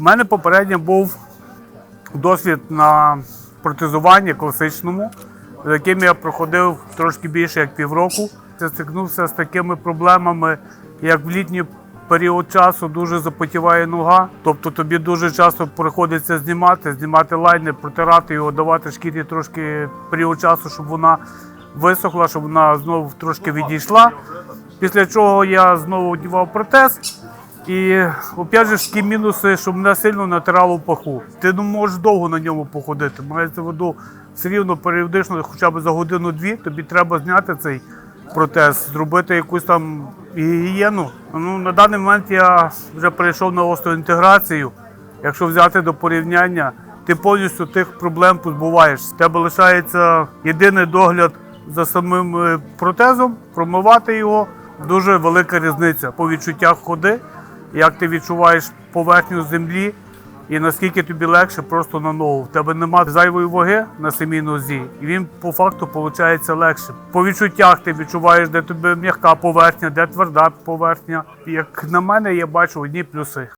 У мене попередньо був досвід на протезуванні класичному, з яким я проходив трошки більше як півроку. Я стикнувся з такими проблемами, як в літній період часу дуже запотіває нога. Тобто тобі дуже часто приходиться знімати, знімати лайнер, протирати його, давати шкірі трошки період часу, щоб вона висохла, щоб вона знову трошки відійшла. Після чого я знову одягав протез. І опять такі мінуси, що мене сильно натирало паху. Ти не можеш довго на ньому походити. Мається в виду все рівно періодично, хоча б за годину-дві, тобі треба зняти цей протез, зробити якусь там гігієну. Ну, на даний момент я вже перейшов на остеоінтеграцію. Якщо взяти до порівняння, ти повністю тих проблем позбуваєшся. Тебе лишається єдиний догляд за самим е, протезом, промивати його. Дуже велика різниця по відчуттях ходи, як ти відчуваєш поверхню землі і наскільки тобі легше просто на ногу. В тебе немає зайвої ваги на самій нозі, і він по факту виходить легше. По відчуттях ти відчуваєш, де тобі м'яка поверхня, де тверда поверхня. Як на мене, я бачу одні плюси.